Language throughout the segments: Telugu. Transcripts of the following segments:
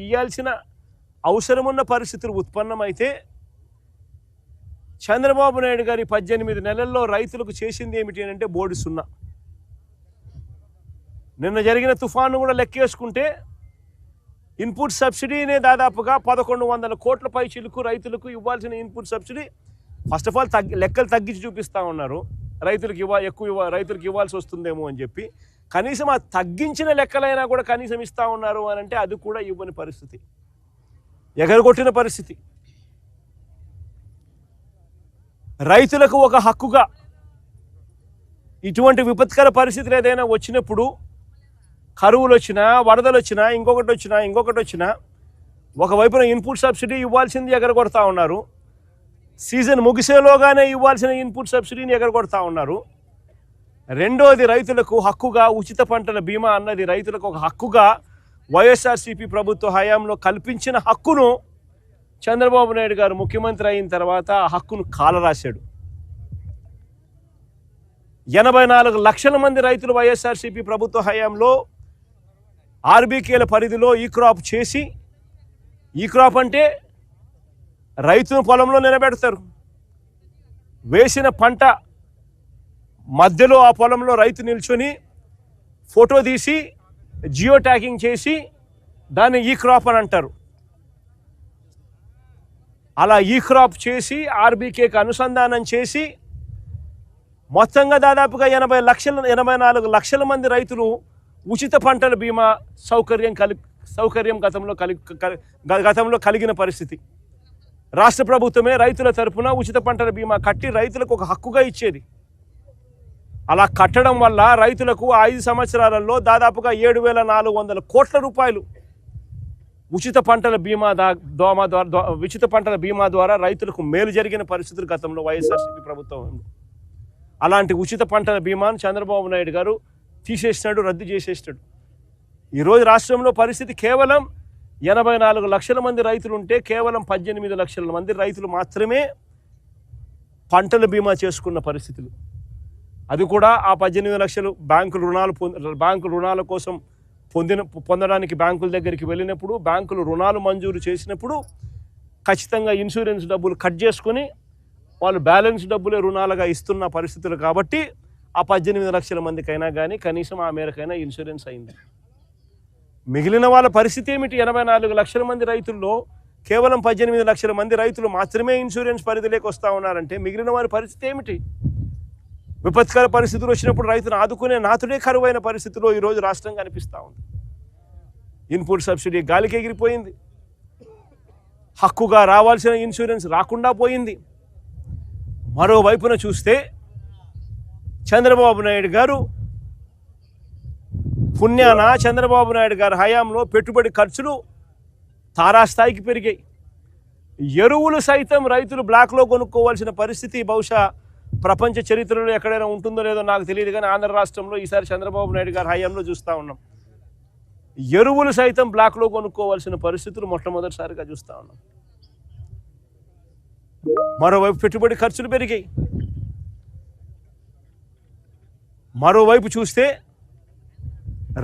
ఇయ్యాల్సిన అవసరమున్న పరిస్థితులు ఉత్పన్నమైతే చంద్రబాబు నాయుడు గారి పద్దెనిమిది నెలల్లో రైతులకు చేసింది ఏమిటి అంటే బోర్డు సున్నా. నిన్న జరిగిన తుఫాను కూడా లెక్కేసుకుంటే ఇన్పుట్ సబ్సిడీనే దాదాపుగా పదకొండు వందల కోట్ల పై చిలుకు రైతులకు ఇవ్వాల్సిన input subsidy first of all తగ్గి లెక్కలు తగ్గించి చూపిస్తూ ఉన్నారు. రైతులకు ఇవ్వ ఎక్కువ ఇవ్వ రైతులకు ఇవ్వాల్సి వస్తుందేమో అని చెప్పి కనీసం ఆ తగ్గించిన లెక్కలైనా కూడా కనీసం ఇస్తూ ఉన్నారు అని అంటే అది కూడా ఇవ్వని పరిస్థితి. ఎగరగొట్టిన పరిస్థితి. రైతులకు ఒక హక్కుగా ఇటువంటి విపత్కర పరిస్థితులు ఏదైనా వచ్చినప్పుడు కరువులు వచ్చినా వరదలు వచ్చినా ఇంకొకటి వచ్చినా ఇంకొకటి వచ్చినా ఒకవైపున ఇన్పుట్ సబ్సిడీ ఇవ్వాల్సింది ఎగరగొడతా ఉన్నారు. సీజన్ ముగిసేలోగానే ఇవ్వాల్సిన ఇన్పుట్ సబ్సిడీని ఎగరగొడతా ఉన్నారు. రెండోది రైతులకు హక్కుగా ఉచిత పంటల బీమా అన్నది రైతులకు ఒక హక్కుగా వైఎస్ఆర్సీపీ ప్రభుత్వ హయాంలో కల్పించిన హక్కును చంద్రబాబు నాయుడు గారు ముఖ్యమంత్రి అయిన తర్వాత ఆ హక్కును కాలరాశాడు. ఎనభై నాలుగు లక్షల మంది రైతులు వైఎస్ఆర్సీపీ ప్రభుత్వ హయాంలో ఆర్బీకేల పరిధిలో ఈ క్రాప్ చేసి ఈ క్రాప్ అంటే రైతును పొలంలో నిలబెడతారు. వేసిన పంట మధ్యలో ఆ పొలంలో రైతు నిల్చొని ఫోటో తీసి జియో ట్యాగింగ్ చేసి దాన్ని ఈ క్రాప్ అని అంటారు. అలా ఈ క్రాప్ చేసి ఆర్బీకేకి అనుసంధానం చేసి మొత్తంగా దాదాపుగా ఎనభై లక్షల ఎనభై నాలుగు లక్షల మంది రైతులు ఉచిత పంటల బీమా సౌకర్యం కలి సౌకర్యం గతంలో కలి గతంలో కలిగిన పరిస్థితి. రాష్ట్ర ప్రభుత్వమే రైతుల తరఫున ఉచిత పంటల బీమా కట్టి రైతులకు ఒక హక్కుగా ఇచ్చేది. అలా కట్టడం వల్ల రైతులకు ఐదు సంవత్సరాలలో దాదాపుగా ఏడు వేల నాలుగు వందల కోట్ల రూపాయలు ఉచిత పంటల బీమా దా దోమ ద్వారా ఉచిత పంటల బీమా ద్వారా రైతులకు మేలు జరిగిన పరిస్థితులు గతంలో వైఎస్ఆర్సీపీ ప్రభుత్వం ఉంది. అలాంటి ఉచిత పంటల బీమాను చంద్రబాబు నాయుడు గారు తీసేసినాడు రద్దు చేసేసినాడు ఈరోజు రాష్ట్రంలో పరిస్థితి కేవలం ఎనభై నాలుగు లక్షల మంది రైతులు ఉంటే కేవలం పద్దెనిమిది లక్షల మంది రైతులు మాత్రమే పంటల బీమా చేసుకున్న పరిస్థితులు అది కూడా ఆ పద్దెనిమిది లక్షలు బ్యాంకు రుణాలు పొంద బ్యాంకు రుణాల కోసం పొందిన పొందడానికి బ్యాంకుల దగ్గరికి వెళ్ళినప్పుడు బ్యాంకులు రుణాలు మంజూరు చేసినప్పుడు ఖచ్చితంగా ఇన్సూరెన్స్ డబ్బులు కట్ చేసుకొని వాళ్ళు బ్యాలెన్స్ డబ్బులే రుణాలుగా ఇస్తున్న పరిస్థితులు కాబట్టి ఆ పద్దెనిమిది లక్షల మందికైనా కానీ కనీసం ఆ మేరకైనా ఇన్సూరెన్స్ అయింది. మిగిలిన వాళ్ళ పరిస్థితి ఏమిటి? ఎనభై నాలుగు లక్షల మంది రైతుల్లో కేవలం పద్దెనిమిది లక్షల మంది రైతులు మాత్రమే ఇన్సూరెన్స్ పరిధిలోకి వస్తూ ఉన్నారంటే మిగిలిన వారి పరిస్థితి ఏమిటి? విపత్కర పరిస్థితులు వచ్చినప్పుడు రైతును ఆదుకునే నాతుడే కరువైన పరిస్థితిలో ఈరోజు రాష్ట్రం కనిపిస్తూ ఉంది. ఇన్పుట్ సబ్సిడీ గాలికి ఎగిరిపోయింది. హక్కుగా రావాల్సిన ఇన్సూరెన్స్ రాకుండా పోయింది. మరోవైపున చూస్తే చంద్రబాబు నాయుడు గారు పుణ్యాన చంద్రబాబు నాయుడు గారి హయాంలో పెట్టుబడి ఖర్చులు తారాస్థాయికి పెరిగాయి. ఎరువులు సైతం రైతులు బ్లాక్లో కొనుక్కోవాల్సిన పరిస్థితి బహుశా ప్రపంచ చరిత్రలో ఎక్కడైనా ఉంటుందో లేదో నాకు తెలియదు కానీ ఆంధ్ర రాష్ట్రంలో ఈసారి చంద్రబాబు నాయుడు గారి హయాంలో చూస్తూ ఉన్నాం. ఎరువులు సైతం బ్లాక్లో కొనుక్కోవాల్సిన పరిస్థితులు మొట్టమొదటిసారిగా చూస్తూ ఉన్నాం. మరోవైపు పెట్టుబడి ఖర్చులు పెరిగాయి. మరోవైపు చూస్తే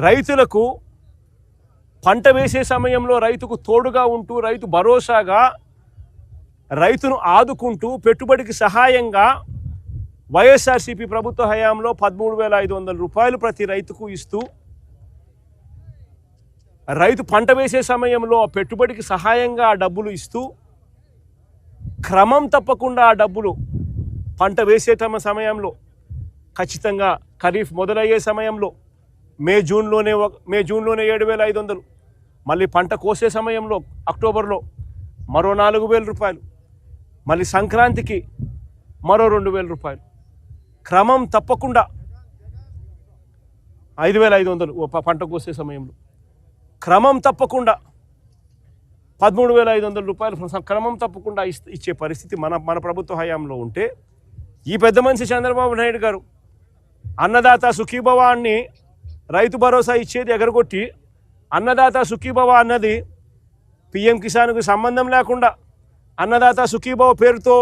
రైతులకు పంట వేసే సమయంలో రైతుకు తోడుగా ఉంటూ రైతు భరోసాగా రైతును ఆదుకుంటూ పెట్టుబడికి సహాయంగా వైఎస్ఆర్సీపీ ప్రభుత్వ హయాంలో పదమూడు వేల ఐదు వందల రూపాయలు ప్రతి రైతుకు ఇస్తూ రైతు పంట వేసే సమయంలో ఆ పెట్టుబడికి సహాయంగా ఆ డబ్బులు ఇస్తూ క్రమం తప్పకుండా ఆ డబ్బులు పంట వేసే తమ సమయంలో ఖచ్చితంగా ఖరీఫ్ మొదలయ్యే సమయంలో మే జూన్లోనే ఒక- మే జూన్లోనే ఏడు వేల ఐదు వందలు మళ్ళీ పంట కోసే సమయంలో అక్టోబర్లో మరో నాలుగు వేల రూపాయలు మళ్ళీ సంక్రాంతికి మరో రెండు వేల రూపాయలు. క్రమం తప్పకుండా ఐదు వేల ఐదు వందలు పంట కోసే సమయంలో. క్రమం తప్పకుండా పదమూడు వేల ఐదు వందల రూపాయలు క్రమం తప్పకుండా ఇస్- ఇచ్చే పరిస్థితి మన మన ప్రభుత్వ హయాంలో ఉంటే ఈ పెద్ద మనిషి చంద్రబాబు నాయుడు గారు అన్నదాత సుఖీభవ అన్ని రైతు భరోసా ఇచ్చేది ఎగరగొట్టి అన్నదాత సుఖీభవ అన్నది పిఎం కిసాన్కు సంబంధం లేకుండా అన్నదాత సుఖీభవ పేరుతో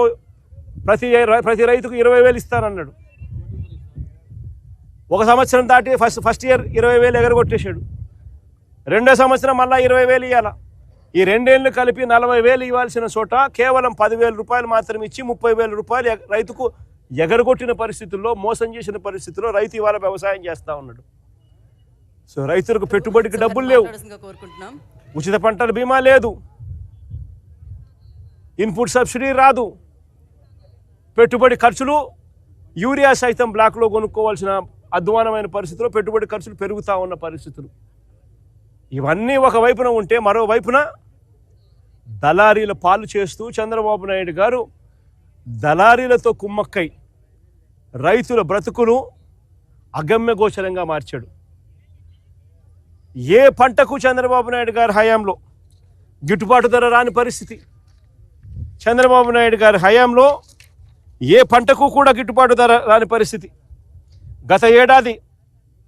ప్రతి ప్రతి రైతుకు ఇరవై వేలు ఇస్తానన్నాడు ఒక సంవత్సరం దాటి ఫస్ట్ ఫస్ట్ ఇయర్ ఇరవై వేలు ఎగరగొట్టేశాడు. రెండో సంవత్సరం మళ్ళీ ఇరవై వేలు ఇవ్వాల ఈ రెండేళ్ళు కలిపి నలభై వేలు ఇవ్వాల్సిన చోట కేవలం పదివేల రూపాయలు మాత్రం ఇచ్చి ముప్పై వేల రూపాయలు రైతుకు ఎగరగొట్టిన పరిస్థితుల్లో మోసం చేసిన పరిస్థితుల్లో రైతు ఇవాళ వ్యవసాయం చేస్తూ ఉన్నాడు. సో రైతులకు పెట్టుబడికి డబ్బులు లేవు. ఉచిత పంటల బీమా లేదు. ఇన్పుట్ సబ్సిడీ రాదు. పెట్టుబడి ఖర్చులు యూరియా సైతం బ్లాక్లో కొనుక్కోవాల్సిన అధ్వానమైన పరిస్థితుల్లో పెట్టుబడి ఖర్చులు పెరుగుతూ ఉన్న పరిస్థితులు. ఇవన్నీ ఒక వైపున ఉంటే మరోవైపున దళారీల పాలు చేస్తూ చంద్రబాబు నాయుడు గారు దళారీలతో కుమ్మక్కై రైతుల బ్రతుకును అగమ్యగోచరంగా మార్చాడు. ఏ పంటకు చంద్రబాబు నాయుడు గారి హయాంలో గిట్టుబాటు ధర రాని పరిస్థితి? చంద్రబాబు నాయుడు గారి హయాంలో ఏ పంటకు కూడా గిట్టుబాటు ధర రాని పరిస్థితి? గత ఏడాది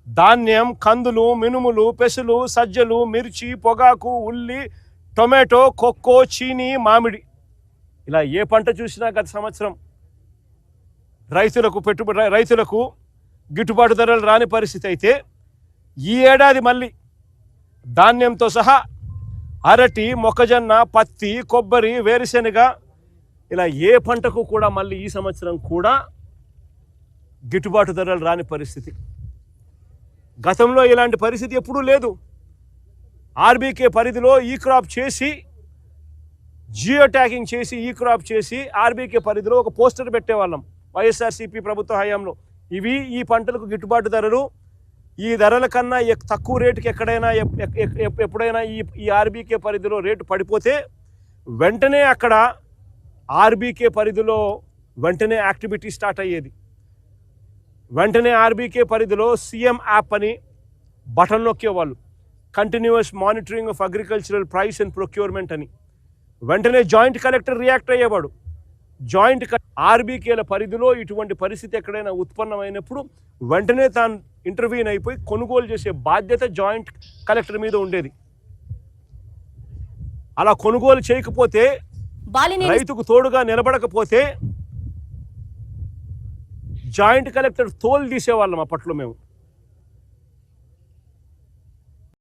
ధాన్యం కందులు మినుములు పెసలు సజ్జలు మిర్చి పొగాకు ఉల్లి టొమాటో కొక్కో చీని మామిడి. ఇలా ఏ పంట చూసినా గత సంవత్సరం రైతులకు పెట్టుబడి రైతులకు గిట్టుబాటు ధరలు రాని పరిస్థితి అయితే ఈ ఏడాది మళ్ళీ ధాన్యంతో సహా అరటి మొక్కజొన్న పత్తి కొబ్బరి వేరుశెనగ ఇలా ఏ పంటకు కూడా మళ్ళీ ఈ సంవత్సరం కూడా గిట్టుబాటు ధరలు రాని పరిస్థితి. గతంలో ఇలాంటి పరిస్థితి ఎప్పుడూ లేదు. ఆర్బీకే పరిధిలో ఈ క్రాప్ చేసి జియో ట్యాగింగ్ చేసి ఈ క్రాప్ చేసి ఆర్బీకే పరిధిలో ఒక పోస్టర్ పెట్టేవాళ్ళం వైఎస్ఆర్సీపీ ప్రభుత్వ హయాంలో. ఇవి ఈ పంటలకు గిట్టుబాటు ధరలు. ఈ ధరల కన్నా తక్కువ రేటుకి ఎక్కడైనా ఎప్పుడైనా ఈ ఈ ఆర్బీకే పరిధిలో రేటు పడిపోతే వెంటనే అక్కడ ఆర్బీకే పరిధిలో వెంటనే యాక్టివిటీ స్టార్ట్ అయ్యేది. వెంటనే ఆర్బీకే పరిధిలో సీఎం యాప్ అని button నొక్కేవాళ్ళు continuous monitoring of agricultural price and procurement అని. వెంటనే జాయింట్ కలెక్టర్ రియాక్ట్ అయ్యేవాడు. జాయింట్ ఆర్బీకేల పరిధిలో ఇటువంటి పరిస్థితి ఎక్కడైనా ఉత్పన్నమైనప్పుడు వెంటనే తాను ఇంటర్వ్యూన్ అయిపోయి కొనుగోలు చేసే బాధ్యత జాయింట్ కలెక్టర్ మీద ఉండేది. అలా కొనుగోలు చేయకపోతే రైతుకు తోడుగా నిలబడకపోతే జాయింట్ కలెక్టర్ తోలు తీసేవాళ్ళం అప్పట్లో మేము.